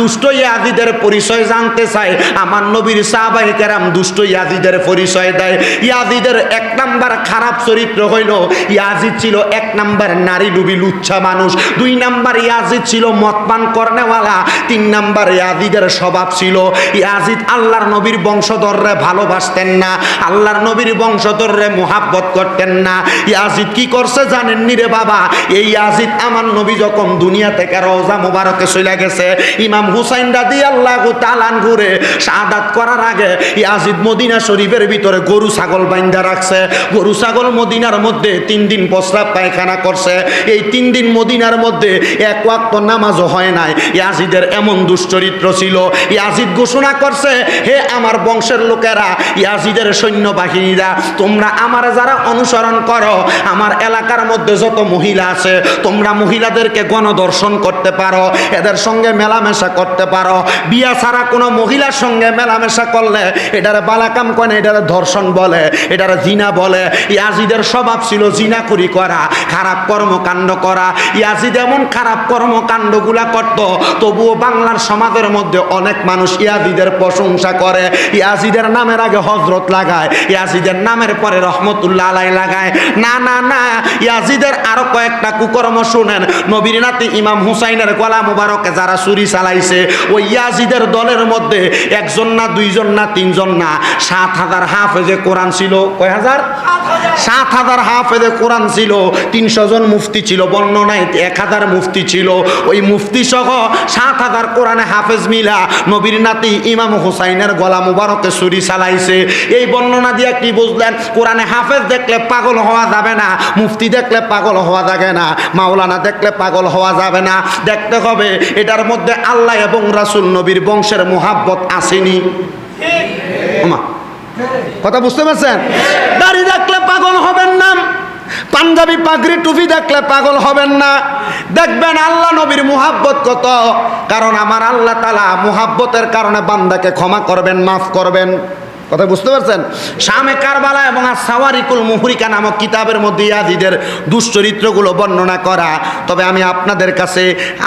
দুষ্ট ইয়াজিদের পরিচয় জানতে চায়, আমার নবীর সাহাবাই কেরাম দুষ্ট ইয়াজিদের পরিচয় দেয়। ইয়াজিদের এক নাম্বার খারাপ চরিত্র হইল, ইয়াজিদ ছিল এক নাম্বার নারী ডুবি লুচ্ছা মানুষ, দুই নাম্বার ইয়াজিদ ছিল মতপান করনেওয়ালা, তিন নাম্বার ইয়াজিদের স্বভাব ছিল, ইয়াজিদ আল্লাহর নবীর বংশধররে ভালোবাসতেন না, আল্লাহর নবীর বংশধররে মোহাব্বত করতেন না। ইয়াজিদ কি করছে জানেননি রে বাবা? এই ইয়াজিদ আমার নবী যখন দুনিয়া থেকে রওজা মোবারকে চলে গেছে, ইমাম হুসাইন রাদি আল্লাহ তালান ঘুরে শাহাদাত করার আগে ইয়াজিদ মদিনা শরীফের ভিতরে গরু ছাগল বাইন্দা রাখছে। গরু ছাগল মদিনার মধ্যে তিন দিন প্রস্রাব পায়খানা করছে। এই তিন দিন মদিনার মধ্যে এক ওয়াক্ত নামাজও হয় নাই। ইয়াজিদের এমন দুশ্চরিত্র ছিল। ইয়াজিদ ঘোষণা করছে, হে আমার বংশের লোকেরা, ইয়াজিদের সৈন্য বাহিনীরা তোমরা আমার যারা অনুসরণ করো, আমার এলাকার মধ্যে যত মহিলা আছে, তোমরা মহিলাদেরকে গণদর্শন করতে পারো। এদের সঙ্গে মেলামেশা করতে পারো। বিয়া ছাড়া কোনো মহিলার সঙ্গে মেলামেশা করলে এটারে বালাকাম করে এটারে ধর্ষণ বলে, এটারে জিনা বলে। ইয়াজিদের স্বভাব ছিল জিনা করি করা খারাপ কর্মকাণ্ড করা। ইয়াজিদ এমন খারাপ কর্মকাণ্ডগুলা করত, তবুও বাংলার সমাজের মধ্যে অনেক মানুষ ইয়াজিদের প্রশংসা করে। ইয়াজিদের নামের আগে হজরত লাগায়, ইয়াজিদের নামের পরে রহমতুল্লাহ আলাই লাগায়। না না না, ইয়াজিদের আরও কয়েকটা কুকর্ম শুনেন। নবীর নাতি ইমাম হুসাইনের গলা মুবারকে যারা চুরি চালাইছে ওই ইয়াজিদের দলের মধ্যে একজন না, দুইজন না, তিনজন না। সাত হাজার হাফেজে কোরআন ছিল। কয় হাজার? সাত হাজার হাফেজে কোরআন ছিল। তিনশো জন মুফতি ছিল। বর্ণনায় এক হাজার মুফতি ছিল। ওই মুফতি সহ সাত হাজার কোরআনে হাফেজ মিলা নবীর নাতি ইমাম হুসাইনের গলা মুবারকে চুরি চালাইছে। এই বর্ণনা দিয়ে কি বুঝলেন? কোরআনে হাফেজ দেখলে পাগল হওয়া যাবে না, মুফতি দেখলে পাগল হওয়া যাবে না, মাওলানা দেখলে পাগল হওয়া যাবে না। দেখতে হবে, এটার মধ্যে আল্লাহ এবং রাসুল নবীর বংশের মোহাব্বত আসেনি। কথা বুঝতে পারছেন? দাড়ি দেখলে পাগল হবেন না, পাঞ্জাবি পাগড়ি টুপি দেখলে পাগল হবেন না। দেখবেন আল্লাহ নবীর মুহাব্বত কত, কারণ আমার আল্লাহ তালা মুহাব্বতের কারণে বান্দাকে ক্ষমা করবেন, মাফ করবেন। কথা বুঝতে পারছেন? শামে কারবালা এবং আর সাওয়ারিকুল মুহরিকা নামক কিতাবের মধ্যে ইয়াজিদের দুশ্চরিত্রগুলো বর্ণনা করা। তবে আমি আপনাদের কাছে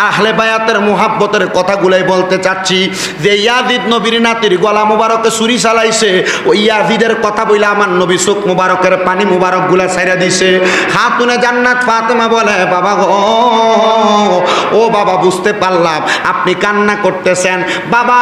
আহলে বায়াতের মুহাব্বতের কথাগুলোই বলতে চাচ্ছি যে ইয়াজিদ নবীর নাতির গলা মুবারকে ছুরি চালাইছে ওই ইয়াজিদের কথা বলে আমার নবী চোখ মুবারকের পানি মুবারকগুলা ছাইরা দিছে। হাতুনে জান্নাত ফাতেমা বলে, বাবা গো, ও বাবা বুঝতে পারলাম, আপনি কান্না করতেছেন। বাবা,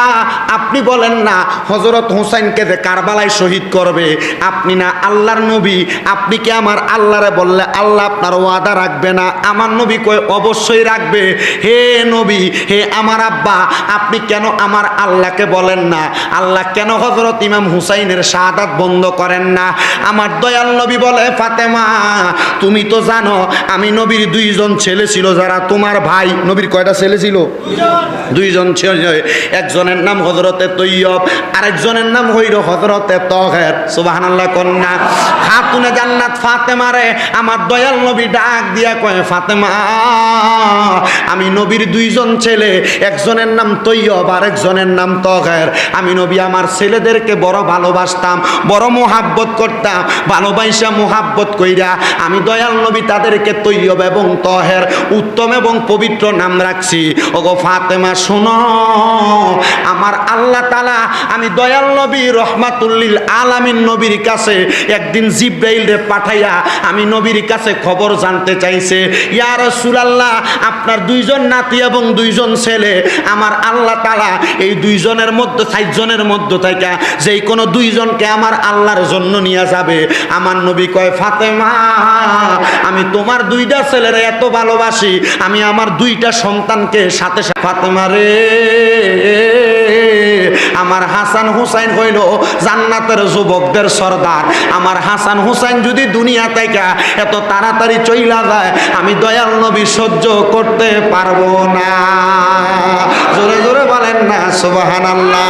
আপনি বলেন না হজরত হুসাইনকে যে কারবালায় শহীদ করবে। আপনি না আল্লাহর নবী, আপনি কি আমার আল্লাহরে বললে আল্লাহ আপনার ওয়াদা রাখবে না? আমার নবী কই অবশ্যই রাখবে। হে নবী, হে আমার আব্বা, আপনি কেন আমার আল্লাহকে বলেন না? আল্লাহ কেন হজরত ইমাম হুসাইনের শাহাদাত বন্ধ করেন না? আমার দয়াল নবী বলে, ফাতেমা, তুমি তো জানো, আমি নবীর দুইজন ছেলে ছিল যারা তোমার ভাই। নবীর কয়টা ছেলে ছিল? দুইজন। ছেলে। একজনের নাম হজরতে তৈয়ব, আরেকজনের নাম হইল হজরতে তহের সুবাহান আল্লাহ কন্যা। খাতুনে জান্নাত ফাতেমারে আমার দয়াল নবী ডাক দিয়া কয়, ফাতেমা, আমি নবীর দুইজন ছেলে, একজনের নাম তৈয়ব আরেকজনের নাম তহের। আমি নবী আমার ছেলেদেরকে বড় ভালোবাসতাম, বড় মোহাব্বত করতাম ভালোবাসা মোহাব্বত কইরা আমি দয়াল নবী তাদেরকে তৈয়ব এবং তহের উত্তম এবং পবিত্র নাম রাখছি। ওগো ফাতেমা, শোনো, আমার আল্লাহ তালা আমি দয়াল নবী রহমাতুল্লিল আলামিন নবীর কাছে একদিন জিব্রাইল পাঠাইয়া আমি নবীর কাছে খবর জানতে চাইছে ইয়ার সুরাল্লাহ আপনার দুইজন নাতি এবং দুইজন ছেলে, আমার আল্লাহ তালা এই দুইজনের মধ্যে সাতজনের মধ্য থেকে যেই কোনো দুইজনকে আমার আল্লাহর জন্য নিয়ে যাবে। আমার নবী কয়, ফাতেমা, আমি তোমার দুইটা ছেলের এত ভালোবাসি, আমি আমার দুইটা সন্তানকে সাথে সাথে, ফাতেমা রে আমার হাসান হুসাইন হইল জান্নাতের যুবকদের সর্দার। আমার হাসান হুসাইন যদি দুনিয়া থেকে এত তাড়াতাড়ি চইলা যায়, আমি দয়াল নবী সহ্য করতে পারব না। জোরে জোরে বলেন না সুবাহান আল্লাহ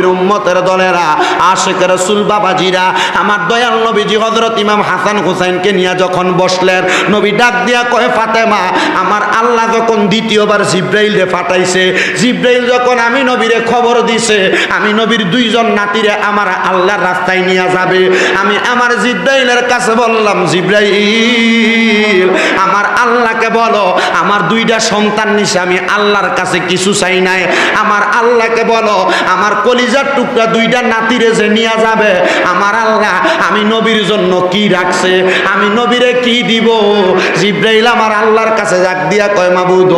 নবীর উম্মতের দলেরা, আশেখ রসুল বাবাজিরা, আমার দয়াল নবীজি হজরত ইমাম হাসান হুসাইনকে নিয়ে যখন বসলেন, নবী ডাক দিয়া কয় ফাতেমা, আমার আল্লাহ যখন দ্বিতীয়বার জিব্রাইল ফাটাইছে, জিব্রাইল যখন আমি নবীরে খবর দিছে, আমি নবীর দুইজন নাতিরে আমার আল্লাহর রাস্তায় নিয়ে যাবে। আমি আমার জিব্রাইলের কাছে বললাম, জিব্রাইল, আমার আল্লাহকে বলো, আমার দুইটা সন্তান নিছে, আমি আল্লাহর কাছে কিছু চাই নাই। আমার আল্লাহকে বলো, আমার কলিজার টুকরা দুইটা নাতিরে যে নিয়ে যাবে, আমার আল্লাহ, আমি নবীর জন্য কি রাখছে? আমি নবীরে কি দিব? জিব্রাইল আমার আল্লাহর কাছে ডাক দিয়া কয়, মাবুদ,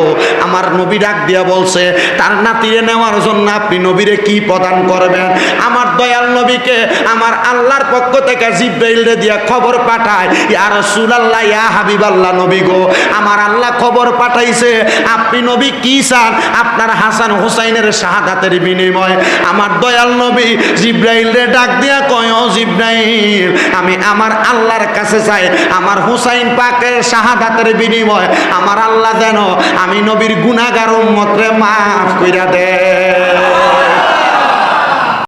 আমার নবী ডাক দিয়া বলছে, তার নাতিরে নেওয়ার জন্য আপনি নবীরে কি প্রদান করবেন? আমার দয়াল নবীকে আমার আল্লাহর পক্ষ থেকে জিব্রাইল রে দিয়া খবর পাঠায়, ইয়া রাসূলুল্লাহ, ইয়া হাবিবাল্লাহ নবী গো, আমার আল্লাহ খবর পাঠাইছে, আপনি নবী কি চান? আপনার হাসান হুসাইনের শাহাদাতের বিনিময় আমার দয়াল নবী জিব্রাইল রে ডাক দিয়া কয় জিব্রাইল, আমি আমার আল্লাহর কাছে চাই, আমার হুসাইন পাকের শাহাদাতের বিনিময়, আমার আল্লাহ যেন আমি নবীর গুনাহগার উম্মতরে মাফ কইরা দেয়।